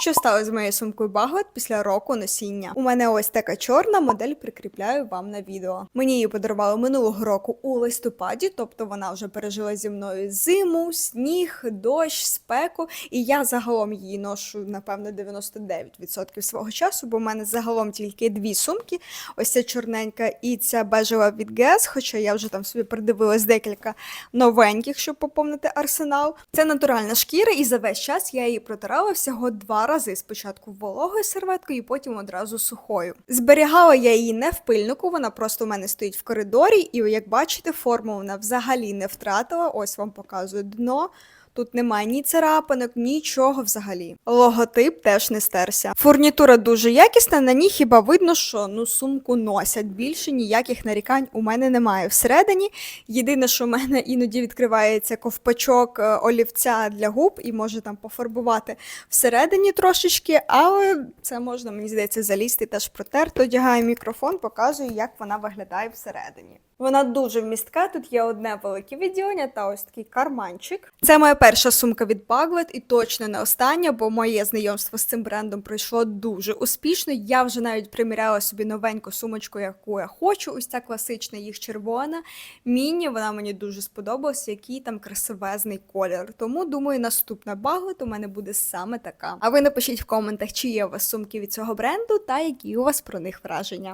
Що стало з моєю сумкою Баглет після року носіння? У мене ось така чорна модель прикріпляю вам на відео. Мені її подарували минулого року у листопаді, тобто вона вже пережила зі мною зиму, сніг, дощ, спеку. І я загалом її ношу, напевно, 99% свого часу, бо в мене загалом тільки дві сумки. Ось ця чорненька і ця бежева від Guess, хоча я вже там собі придивилась декілька новеньких, щоб поповнити арсенал. Це натуральна шкіра, і за весь час я її протирала всього два рази. Спочатку вологою серветкою, потім одразу сухою. Зберігала я її не в пильнику, вона просто в мене стоїть в коридорі, і як бачите, форму вона взагалі не втратила. Ось вам показую дно. Тут немає ні царапинок, нічого взагалі. Логотип теж не стерся. Фурнітура дуже якісна, на ній хіба видно, що ну сумку носять. Більше ніяких нарікань у мене немає. Всередині єдине, що в мене іноді відкривається ковпачок е, олівця для губ і може там пофарбувати всередині трошечки, але це можна, мені здається, залізти теж протерти. Одягаю мікрофон, показую, як вона виглядає всередині. Вона дуже вмістка. Тут є одне велике відділення та ось такий карманчик. Це моя перша сумка від Baglet і точно не остання, бо моє знайомство з цим брендом пройшло дуже успішно. Я вже навіть приміряла собі новеньку сумочку, яку я хочу. Ось ця класична, їх червона. Міні, вона мені дуже сподобалась, який там красивезний колір. Тому думаю, наступна Baglet у мене буде саме така. А ви напишіть в коментах, чи є у вас сумки від цього бренду та які у вас про них враження.